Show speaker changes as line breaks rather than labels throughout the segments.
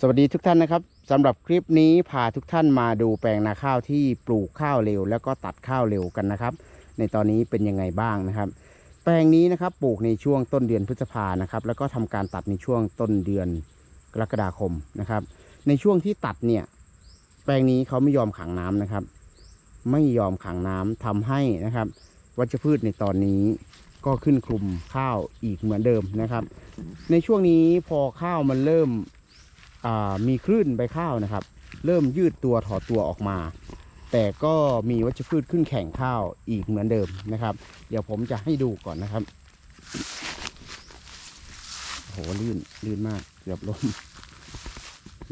สวัสดีทุกท่านนะครับสำหรับคลิปนี้พาทุกท่านมาดูแปลงนาข้าวที่ปลูกข้าวเร็ว แล้วก็ตัดข้าวเร็วกันนะครับ ในตอนนี้เป็นยังไงบ้างนะครับ แปลงนี้นะครับปลูกในช่วงต้นเดือนพฤษภานะครับ แล้วก็ทำการตัดในช่วงต้นเดือนกรกฎาคมนะครับ ในช่วงที่ตัดเนี่ยแปลงนี้เขาไม่ยอมขังน้ำนะครับ ไม่ยอมขังน้ำทำให้นะครับ วัชพืชในตอนนี้ก็ขึ้นคลุมข้าวอีกเหมือนเดิมนะครับ ในช่วงนี้พอข้าวมันเริ่ม มีคลื่นใบข้าวนะครับ เริ่มยืดตัวถอดตัวออกมา แต่ก็มีวัชพืชขึ้นแข่งข้าวอีกเหมือนเดิมนะครับ เดี๋ยวผมจะให้ดูก่อนนะครับโหลื่นลื่นมากเกือบล้ม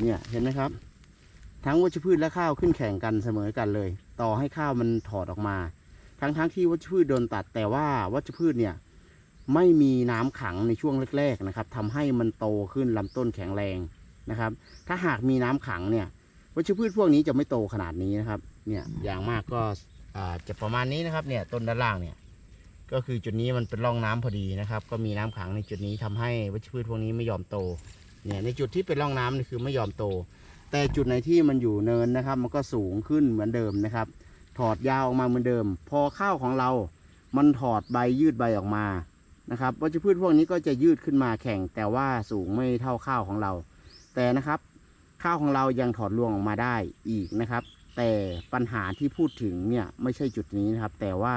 เนี่ยเห็นไหมครับ ทั้งวัชพืชและข้าวขึ้นแข่งกันเสมอกันเลย ต่อให้ข้าวมันถอดออกมา ทั้งทั้งที่วัชพืชโดนตัด แต่ว่าวัชพืชเนี่ยไม่มีน้ำขังในช่วงแรกๆนะครับทำให้มันโตขึ้นลำต้นแข็งแรง นะครับ ถ้าหากมีน้ำขังเนี่ยวัชพืชพวกนี้จะไม่โตขนาดนี้นะครับ เนี่ยอย่างมากก็อ่าจะประมาณนี้นะครับ เนี่ยต้นด้านล่างเนี่ย ก็คือจุดนี้มันเป็นร่องน้ำพอดีนะครับ ก็มีน้ำขังในจุดนี้ทำให้วัชพืชพวกนี้ไม่ยอมโต เนี่ยในจุดที่เป็นร่องน้ำนี่คือไม่ยอมโต แต่จุดไหนที่มันอยู่เนินนะครับ มันก็สูงขึ้นเหมือนเดิมนะครับ ถอดยาวออกมาเหมือนเดิม พอข้าวของเรา มันถอดใบยืดใบออกมานะครับวัชพืชพวกนี้ก็จะยืดขึ้นมาแข่งแต่ว่าสูงไม่เท่าข้าวของเรา แต่นะครับ ข้าวของเรายังถอดรวงออกมาได้อีกนะครับ แต่ปัญหาที่พูดถึงเนี่ยไม่ใช่จุดนี้นะครับ แต่ว่า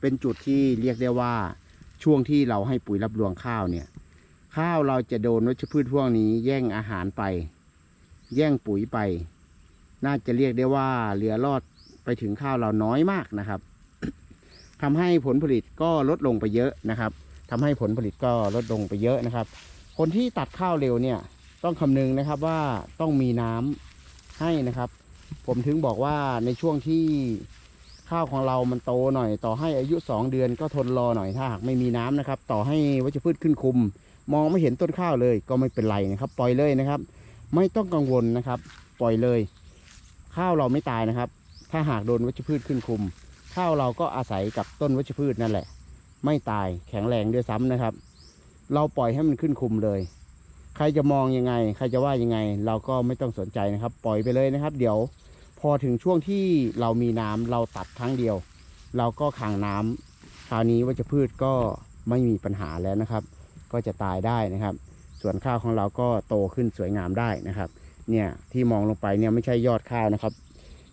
เป็นจุดที่เรียกได้ว่าช่วงที่เราให้ปุ๋ยรับรวงข้าวเนี่ย ข้าวเราจะโดนวัชพืชพวกนี้แย่งอาหารไป แย่งปุ๋ยไป น่าจะเรียกได้ว่าเหลือรอดไปถึงข้าวเราน้อยมากนะครับทำให้ผลผลิตก็ลดลงไปเยอะนะครับทำให้ผลผลิตก็ลดลงไปเยอะนะครับ คนที่ตัดข้าวเร็วเนี่ย ต้องคำนึงนะครับว่าต้องมีน้ำให้นะครับ ผมถึงบอกว่าในช่วงที่ข้าวของเรามันโตหน่อย ต่อให้อายุ 2 เดือนก็ทนรอหน่อยถ้าหากไม่มีน้ำนะครับ ต่อให้วัชพืชขึ้นคุม มองไม่เห็นต้นข้าวเลย ก็ไม่เป็นไรนะครับ ปล่อยเลยนะครับ ไม่ต้องกังวลนะครับ ปล่อยเลย ข้าวเราไม่ตายนะครับ ถ้าหากโดนวัชพืชขึ้นคุม ข้าวเราก็อาศัยกับต้นวัชพืชนั่นแหละ ไม่ตายแข็งแรงด้วยซ้ำนะครับ เราปล่อยให้มันขึ้นคุมเลย ใครจะมองยังไง ใครจะว่ายังไง เราก็ไม่ต้องสนใจนะครับ ปล่อยไปเลยนะครับ เดี๋ยวพอถึงช่วงที่เรามีน้ำเราตัดครั้งเดียว เราก็ขังน้ำคราวนี้วัชพืชก็ไม่มีปัญหาแล้วนะครับ ก็จะตายได้นะครับ ส่วนข้าวของเราก็โตขึ้นสวยงามได้นะครับ เนี่ยที่มองลงไปเนี่ยไม่ใช่ยอดข้าวนะครับ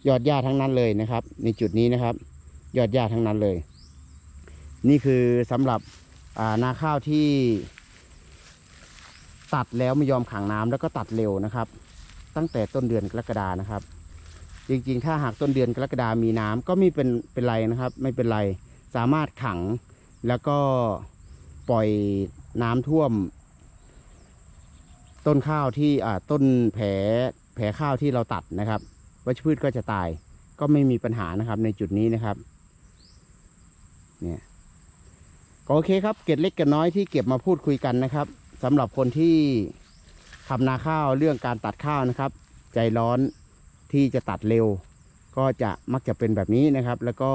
ยอดหญ้าทั้งนั้นเลยนะครับ ในจุดนี้นะครับ ยอดหญ้าทั้งนั้นเลย นี่คือสำหรับอานาข้าวที่ ตัดแล้วไม่ยอมขังน้ำแล้วก็ตัดเร็วนะครับ ตั้งแต่ต้นเดือนกรกฎานะครับ จริงๆ ถ้าหากต้นเดือนกรกฎามีน้ำก็ไม่เป็นเป็นไรนะครับ ไม่เป็นไรสามารถขังแล้วก็ปล่อยน้ำท่วม ต้นข้าวที่อ่าต้นแผลแผลข้าวที่เราตัดนะครับวัชพืชก็จะตายก็ไม่มีปัญหานะครับในจุดนี้นะครับเนี่ยโอเคครับเกร็ดเล็กเกร็ดน้อยที่เก็บมาพูดคุยกันนะครับ สำหรับคนที่ทำนาข้าวเรื่องการตัดข้าวนะครับ ใจร้อนที่จะตัดเร็ว ก็จะมักจะเป็นแบบนี้นะครับ แล้วก็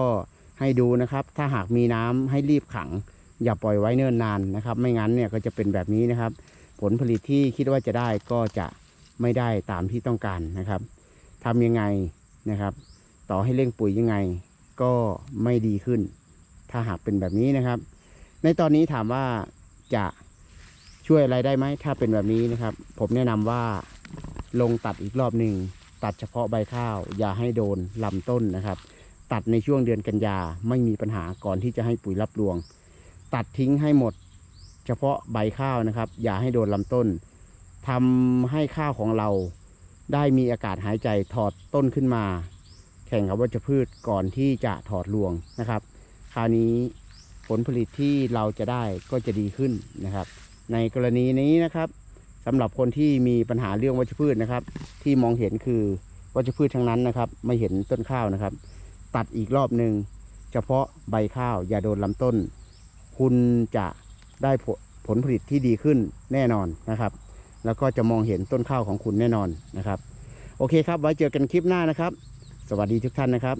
ให้ดูนะครับ ถ้าหากมีน้ำให้รีบขัง อย่าปล่อยไว้เนิ่นนานนะครับ ไม่งั้นเนี่ยก็จะเป็นแบบนี้นะครับ ผลผลิตที่คิดว่าจะได้ก็จะไม่ได้ตามที่ต้องการนะครับทำยังไงนะครับ ต่อให้เร่งปุ๋ยยังไงก็ไม่ดีขึ้น ถ้าหากเป็นแบบนี้นะครับ ในตอนนี้ถามว่าจะ ช่วยอะไรได้ไหมถ้าเป็นแบบนี้นะครับ ผมแนะนำว่าลงตัดอีกรอบหนึ่งตัดเฉพาะใบข้าว อย่าให้โดนลำต้นนะครับ ตัดในช่วงเดือนกันยาไม่มีปัญหาก่อนที่จะให้ปุ๋ยรับรวง ตัดทิ้งให้หมด เฉพาะใบข้าวนะครับ อย่าให้โดนลำต้นทำให้ข้าวของเราได้มีอากาศหายใจถอดต้นขึ้นมา แข่งกับวัชพืชก่อนที่จะถอดรวงนะครับ คราวนี้ผลผลิตที่เราจะได้ก็จะดีขึ้นนะครับ ในกรณีนี้นะครับสำหรับคนที่มีปัญหาเรื่องวัชพืชนะครับ ที่มองเห็นคือวัชพืชทั้งนั้นนะครับ ไม่เห็นต้นข้าวนะครับ ตัดอีกรอบหนึ่งเฉพาะใบข้าวอย่าโดนลำต้น คุณจะได้ผลผลผลิตที่ดีขึ้นแน่นอนนะครับ แล้วก็จะมองเห็นต้นข้าวของคุณแน่นอนนะครับ โอเคครับ ไว้เจอกันคลิปหน้านะครับ สวัสดีทุกท่านนะครับ